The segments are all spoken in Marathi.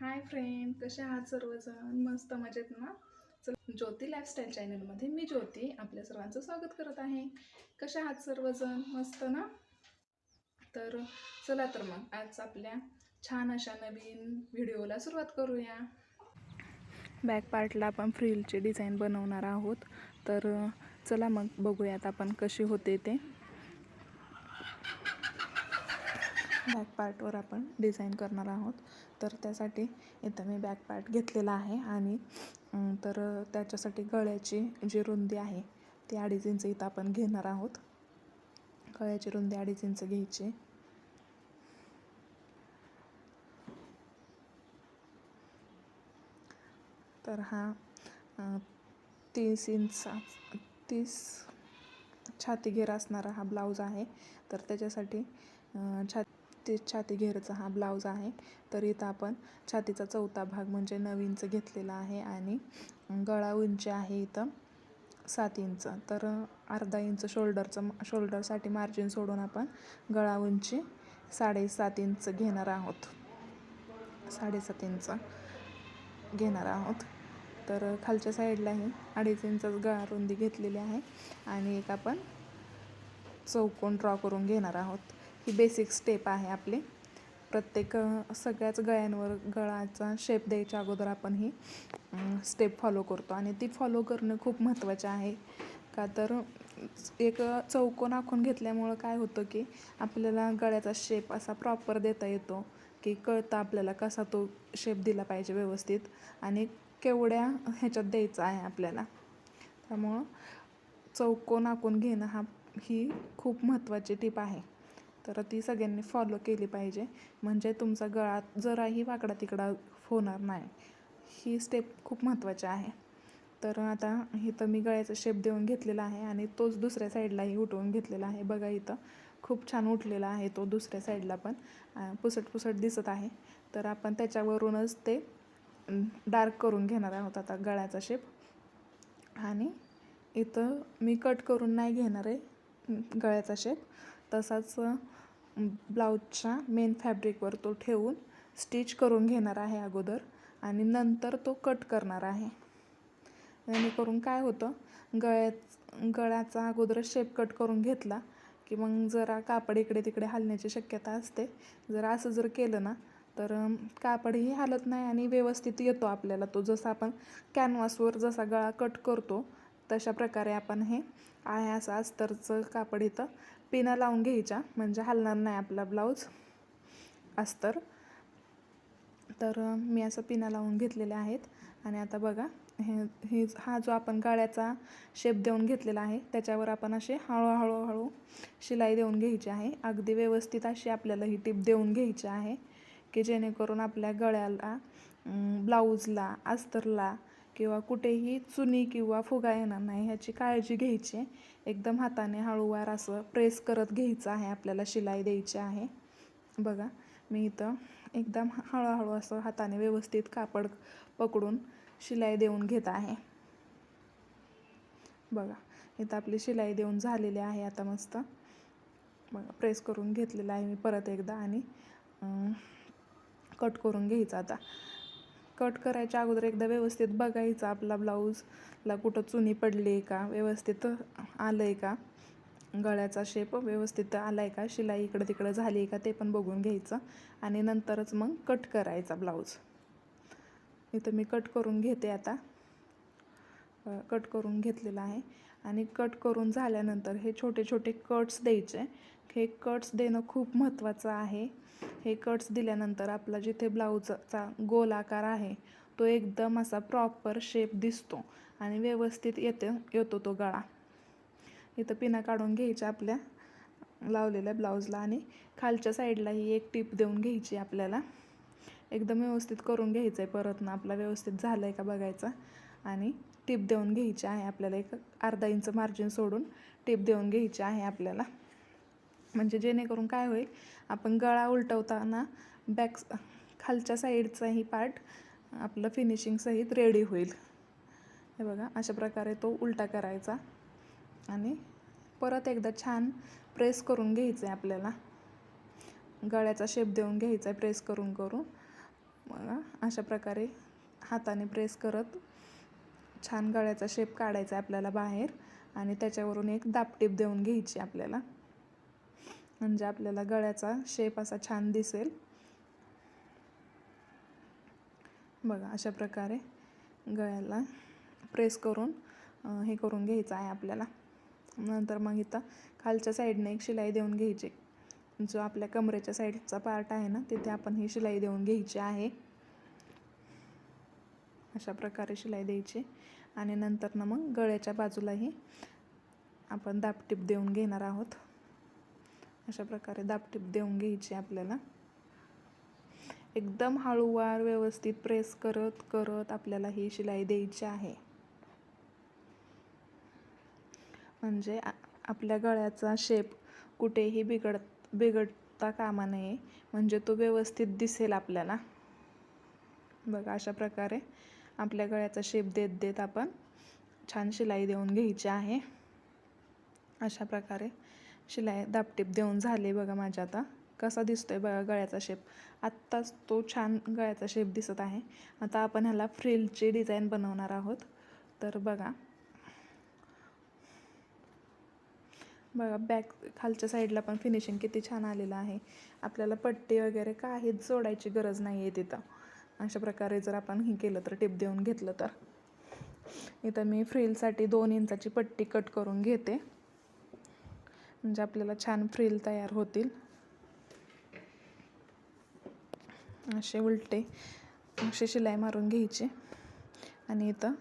हाय फ्रेंड कसे आहात सर्वजण? मस्त मजेत ना? चल ज्योती लाईफस्टाईल चॅनलमध्ये मी ज्योती आपल्या सर्वांचं स्वागत करत आहे. कसे आहात सर्वजण? मस्त ना? तर चला तर मग आज आपल्या छान अशा नवीन व्हिडिओला सुरुवात करूया. बॅक पार्टला आपण फ्रिलची डिझाईन बनवणार आहोत. तर चला मग बघूयात आपण कशी होते ते. बॅक पार्टवर आपण डिझाईन करणार आहोत. तर त्यासाठी इथं मी बॅक पार्ट घेतलेला आहे आणि तर त्याच्यासाठी गळ्याची जी रुंदी आहे ती अडीच इंच इथं आपण घेणार आहोत. गळ्याची रुंदी अडीच इंच घ्यायची. तर हा तीस इंच तीस छाती घेर असणारा हा ब्लाऊज आहे. तर त्याच्यासाठी छाती छा ते छाती घेरचा हा ब्लाऊज आहे. तर इथं आपण छातीचा चौथा भाग म्हणजे नऊ इंच घेतलेला आहे आणि गळा उंची आहे इथं सात इंच. तर अर्धा इंच शोल्डरचं शोल्डरसाठी मार्जिन सोडून आपण गळा उंची साडेसात इंच घेणार आहोत. साडेसात इंच घेणार आहोत. तर खालच्या साईडलाही अडीच इंच गळा रुंदी घेतलेली आहे आणि एक आपण चौकोन ड्रॉ करून घेणार आहोत. ही बेसिक स्टेप आहे आपली. प्रत्येक सगळ्याच गळ्यांवर गळाचा शेप द्यायच्या अगोदर आपण ही स्टेप फॉलो करतो. आणि ती फॉलो करणं खूप महत्त्वाचं आहे. का तर एक चौकोन आखून घेतल्यामुळं काय होतं की आपल्याला गळ्याचा शेप असा प्रॉपर देता येतो की कळतं आपल्याला कसा तो शेप दिला पाहिजे व्यवस्थित आणि केवढ्या ह्याच्यात द्यायचा आहे आपल्याला. त्यामुळं चौकोन आखून घेणं हा ही खूप महत्त्वाची टीप आहे. तर ती सगळ्यांनी फॉलो केली पाहिजे. म्हणजे तुमचा गळा जराही वाकडा तिकडा होणार नाही. ही स्टेप खूप महत्त्वाची आहे. तर आता इथं मी गळ्याचा शेप देऊन घेतलेला आहे आणि तोच दुसऱ्या साईडलाही उठवून घेतलेला आहे. बघा इथं खूप छान उठलेला आहे तो दुसऱ्या साईडला पण. पुसट पुसट दिसत आहे. तर आपण त्याच्यावरूनच ते डार्क करून घेणार आहोत आता गळ्याचा शेप आणि इथं मी कट करून नाही घेणार आहे गळ्याचा शेप तसाच ब्लाऊजच्या मेन फॅब्रिकवर तो ठेवून स्टिच करून घेणार आहे अगोदर आणि नंतर तो कट करणार आहे. जेणेकरून काय होतं गळ्यात गळ्याचा अगोदर शेप कट करून घेतला की मग जरा कापड इकडे तिकडे हलण्याची शक्यता असते. जर असं जर केलं ना तर कापडही हालत नाही आणि व्यवस्थित येतो आपल्याला. तो जसा आपण कॅनव्हासवर जसा गळा कट करतो तशा प्रकारे आपण हे आहे असं अस्तरचं कापड इथं पिना लावून घ्यायच्या. म्हणजे हलणार नाही आपला ब्लाऊज. अस्तर. तर मी असं पिना लावून घेतलेल्या आहेत. आणि आता बघा हे हे हा जो आपण गळ्याचा शेप देऊन घेतलेला आहे त्याच्यावर आपण असे हळूहळू हळू शिलाई देऊन घ्यायची आहे. अगदी व्यवस्थित अशी आपल्याला ही टीप देऊन घ्यायची आहे की जेणेकरून आपल्या गळ्याला ब्लाऊजला अस्तरला किंवा कुठेही चुनी किंवा फुगा येणार नाही ह्याची काळजी घ्यायची. एकदम हाताने हळूवार असं प्रेस करत घ्यायचं आहे आपल्याला शिलाई द्यायची आहे. बघा मी इथं एकदम हळूहळू असं हाताने व्यवस्थित कापड पकडून शिलाई देऊन घेत आहे. बघा इथं आपली शिलाई देऊन झालेली आहे आता मस्त. बघा प्रेस करून घेतलेलं आहे मी परत एकदा आणि कट करून घ्यायचा आता. कट करायच्या अगोदर एकदा व्यवस्थित बघायचं आपला ब्लाऊजला कुठं चुनी पडली आहे का व्यवस्थित आलं आहे का गळ्याचा शेप व्यवस्थित आला आहे का शिलाई इकडं तिकडं झाली आहे का ते पण बघून घ्यायचं आणि नंतरच मग कट करायचा ब्लाऊज इथं मी कट करून घेते आता. कट करून घेतलेला आहे. आणि कट करून झाल्यानंतर हे छोटे छोटे कट्स द्यायचे. हे कट्स देणं खूप महत्त्वाचं आहे. हे कट्स दिल्यानंतर आपला जिथे ब्लाऊजचा गोल आकार आहे तो एकदम असा प्रॉपर शेप दिसतो आणि व्यवस्थित येते येतो तो गळा. इथं पिना काढून घ्यायच्या आपल्या लावलेल्या ब्लाऊजला आणि खालच्या साईडला ही एक टीप देऊन घ्यायची आपल्याला. एकदम व्यवस्थित करून घ्यायचं आहे परत ना आपला व्यवस्थित झालं आहे का बघायचा. आणि टिप देऊन घ्यायची आहे आपल्याला एक अर्धा इंच मार्जिन सोडून टिप देऊन घ्यायची आहे आपल्याला. म्हणजे जेणेकरून काय होईल आपण गळा उलटवताना बॅक खालच्या साईडचाही पार्ट आपलं फिनिशिंगसहित रेडी होईल. हे बघा अशा प्रकारे तो उलटा करायचा आणि परत एकदा छान प्रेस करून घ्यायचं आहे आपल्याला. गळ्याचा शेप देऊन घ्यायचा आहे प्रेस करून करून. बघा अशा प्रकारे हाताने प्रेस करत छान गळ्याचा शेप काढायचा आहे आपल्याला बाहेर आणि त्याच्यावरून एक दापटीप देऊन घ्यायची आपल्याला. म्हणजे आपल्याला गळ्याचा शेप असा छान दिसेल. बघा अशा प्रकारे गळ्याला प्रेस करून हे करून घ्यायचं आहे आपल्याला. नंतर मग इथं खालच्या साईडने एक शिलाई देऊन घ्यायची. जो आपल्या कमरेच्या साईडचा पार्ट आहे ना तिथे आपण ही शिलाई देऊन घ्यायची आहे. अशा प्रकारे शिलाई द्यायची. आणि नंतर ना मग गळ्याच्या बाजूलाही आपण दापटीप देऊन घेणार आहोत. अशा प्रकारे दापटीप देऊन घ्यायची आपल्याला. एकदम हळूवार व्यवस्थित प्रेस करत करत आपल्याला ही शिलाई द्यायची आहे. म्हणजे आपल्या गळ्याचा शेप कुठेही बिघड बिघडता कामा नये. म्हणजे तो व्यवस्थित दिसेल आपल्याला. बघा अशा प्रकारे आपल्या गळ्याचा शेप देत देत आपण छान शिलाई देऊन घ्यायची आहे. अशा प्रकारे शिलाई दापटीप देऊन झाले बघा माझ्या आता. कसा दिसतो आहे बघा गळ्याचा शेप आत्ताच तो छान गळ्याचा शेप दिसत आहे. आता आपण ह्याला फ्रिलची डिझाईन बनवणार आहोत. तर बघा. बघा बॅक खालच्या साईडला पण फिनिशिंग किती छान आलेलं आहे. आपल्याला पट्टी वगैरे काहीच जोडायची गरज नाही आहे तिथं. अशा प्रकारे जर आपण हे केलं तर टिप देऊन घेतलं तर. इथं मी फ्रिलसाठी दोन इंचाची पट्टी कट करून घेते. म्हणजे आपल्याला छान फ्रिल तयार होतील. असे उलटे असे शिलाई मारून घ्यायचे. आणि इथं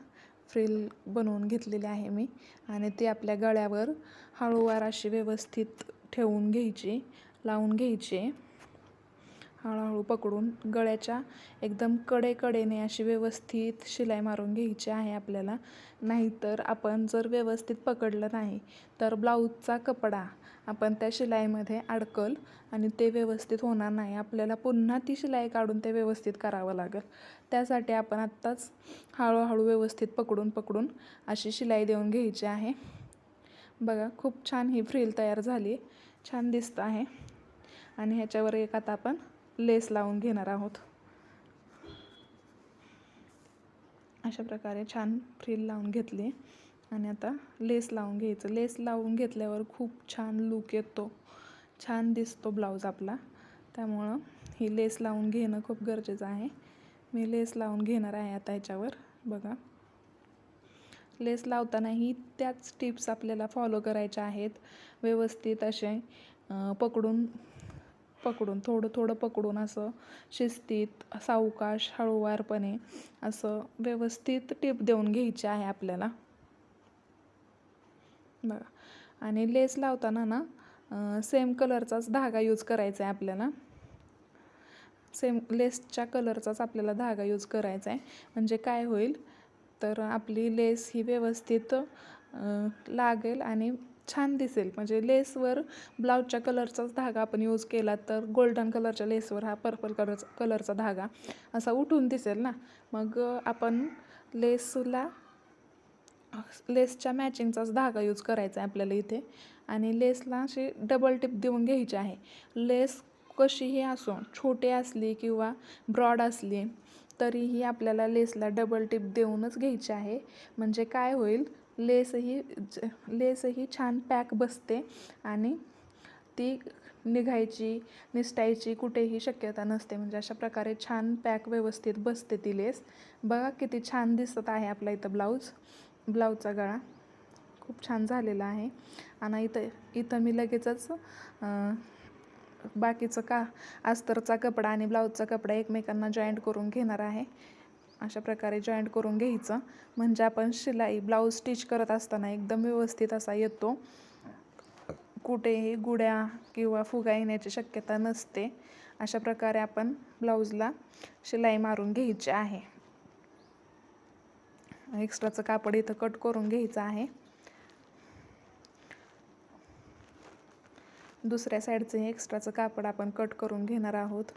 फ्रिल बनवून घेतलेली आहे मी. आणि ती आपल्या गळ्यावर हळूवार अशी व्यवस्थित ठेवून घ्यायची लावून घ्यायची. हळूहळू पकडून गळ्याच्या एकदम कडेकडेने अशी व्यवस्थित शिलाई मारून घ्यायची आहे आपल्याला. नाहीतर आपण जर व्यवस्थित पकडलं नाही तर ब्लाऊजचा कपडा आपण त्या शिलाईमध्ये अडकल आणि ते व्यवस्थित होणार नाही. आपल्याला पुन्हा ती शिलाई काढून ते व्यवस्थित करावं लागेल. त्यासाठी आपण आत्ताच हळूहळू व्यवस्थित पकडून पकडून अशी शिलाई देऊन घ्यायची आहे. बघा खूप छान ही फ्रिल तयार झाली. छान दिसतं आहे. आणि ह्याच्यावर एक आता आपण लेस लावून घेणार आहोत. अशा प्रकारे छान फ्रिल लावून घेतली. आणि आता लेस लावून घ्यायचं. लेस लावून घेतल्यावर खूप छान लूक येतो. छान दिसतो ब्लाऊज आपला. त्यामुळं ही लेस लावून घेणं खूप गरजेचं आहे. मी लेस लावून घेणार आहे आता ह्याच्यावर बघा. लेस लावतानाही त्याच टिप्स आपल्याला फॉलो करायच्या आहेत. व्यवस्थित असे पकडून पकडून थोडं थोडं पकडून असं शिस्तीत सावकाश हळूवारपणे असं व्यवस्थित टिप देऊन घ्यायची आहे आपल्याला. बघा. आणि लेस लावताना ना सेम कलरचाच धागा यूज करायचा आहे आपल्याला. सेम लेसच्या कलरचाच आपल्याला धागा यूज करायचा आहे. म्हणजे काय होईल? तर आपली लेस ही व्यवस्थित लागेल आणि छान दिसेल. म्हणजे लेसवर ब्लाऊजच्या कलरचाच धागा आपण यूज केला तर गोल्डन कलरच्या लेसवर हा पर्पल कलरचा कलरचा धागा असा उठून दिसेल ना. मग आपण लेसला लेसच्या मॅचिंगचाच धागा यूज करायचा आहे आपल्याला इथे. आणि लेसला अशी डबल टिप देऊन घ्यायची आहे. लेस कशीही असो छोटी असली किंवा ब्रॉड असली तरीही आपल्याला लेसला डबल टिप देऊनच घ्यायची आहे. म्हणजे काय होईल? लेसही ज- लेसही छान पॅक बसते आणि ती निघायची निसटायची कुठेही शक्यता नसते. म्हणजे अशा प्रकारे छान पॅक व्यवस्थित बसते ती लेस. बघा किती छान दिसत आहे आपला इथं ब्लाऊज. ब्लाऊजचा गळा खूप छान झालेला आहे. आणि इथं इथं मी लगेचच बाकीचं का अस्तरचा कपडा आणि ब्लाऊजचा कपडा एकमेकांना जॉईंट करून घेणार आहे. अशा प्रकारे जॉईंट करून घ्यायचं. म्हणजे आपण शिलाई ब्लाऊज स्टिच करत असताना एकदम व्यवस्थित असा येतो. कुठेही गुड्या किंवा फुगा येण्याची शक्यता नसते. अशा प्रकारे आपण ब्लाऊजला शिलाई मारून घ्यायची आहे. एक्स्ट्राचं कापड इथं कट करून घ्यायचं आहे. दुसऱ्या साईडचंही एक्स्ट्राचं कापड आपण कट करून घेणार आहोत.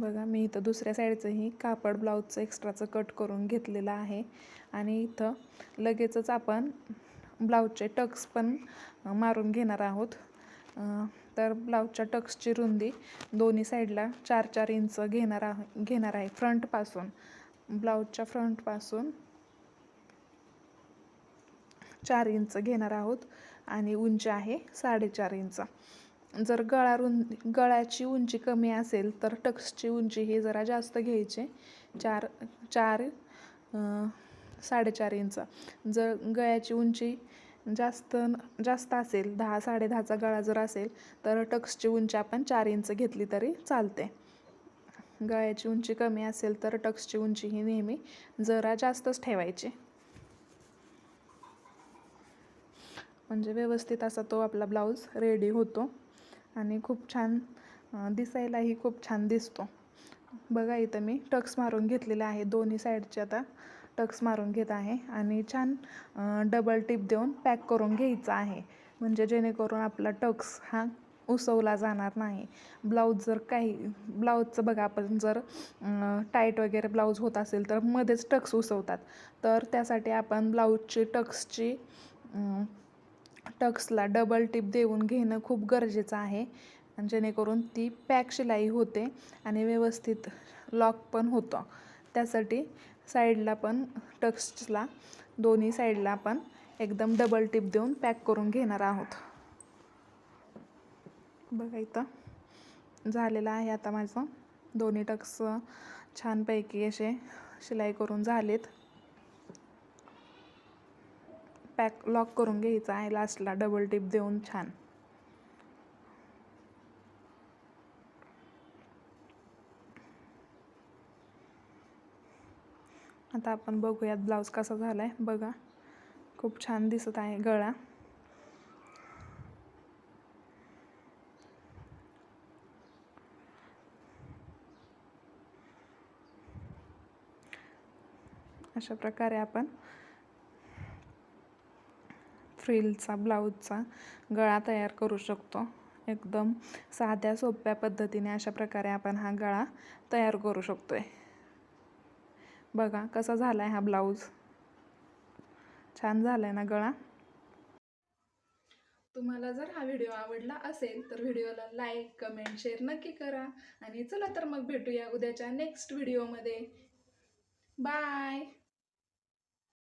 बघा मी इथं दुसऱ्या साईडचंही कापड ब्लाऊजचं एक्स्ट्राचं कट करून घेतलेलं आहे. आणि इथं लगेचच आपण ब्लाऊजचे टक्स पण मारून घेणार आहोत. तर ब्लाऊजच्या टक्सची रुंदी दोन्ही साईडला चार चार इंच घेणार आहे घेणार आहे फ्रंटपासून. ब्लाऊजच्या फ्रंटपासून चार इंच घेणार आहोत आणि उंची आहे साडेचार इंच. जर गळा रुं गळ्याची उंची कमी असेल तर टक्सची उंची ही जरा जास्त घ्यायची. चार चार साडेचार इंच. जर गळ्याची उंची जास्त जास्त असेल दहा साडेदहाचा गळा जर असेल तर टक्सची उंची आपण चार इंच घेतली तरी चालते. गळ्याची उंची कमी असेल तर टक्सची उंची ही नेहमी जरा जास्तच ठेवायची. म्हणजे व्यवस्थित असा तो आपला ब्लाऊज रेडी होतो. आणि खूप छान दिसायलाही खूप छान दिसतो. बघा इथं मी टक्स मारून घेतलेले आहे. दोन्ही साईडचे आता टक्स मारून घेत आहे. आणि छान डबल टिप देऊन पॅक करून घ्यायचा आहे. म्हणजे जेणेकरून आपला टक्स हा उसवला जाणार नाही. ब्लाऊज जर काही ब्लाऊजचं बघा आपण जर टाईट वगैरे ब्लाऊज होत असेल तर मध्येच टक्स उसवतात. तर त्यासाठी आपण ब्लाऊजची टक्सची टक्सला डबल टिप देऊन घेणं खूप गरजेचं आहे. जेणेकरून ती पॅक शिलाई होते आणि व्यवस्थित लॉक पण होतं. त्यासाठी साईडला पण टक्सला दोन्ही साईडला आपण एकदम डबल टिप देऊन पॅक करून घेणार आहोत. बघा इथं झालेलं आहे आता माझं. दोन्ही टक्स छानपैकी असे शिलाई करून झालेत. पॅक लॉक करून घ्यायचा आहे लास्टला. डबल टिप देऊन छान. आता आपण बघूयात ब्लाऊज कसा झाला आहे बघा. खूप छान दिसत आहे गळा. अशा प्रकारे आपण फ्रिलचा ब्लाऊजचा गळा तयार करू शकतो. एकदम साध्या सोप्या पद्धतीने अशा प्रकारे आपण हा गळा तयार करू शकतो आहे बघा कसा झाला आहे हा ब्लाऊज. छान झाला आहे ना गळा? तुम्हाला जर हा व्हिडिओ आवडला असेल तर व्हिडिओला लाईक कमेंट शेअर नक्की करा आणि चला तर मग भेटूया उद्याच्या नेक्स्ट व्हिडिओमध्ये. बाय!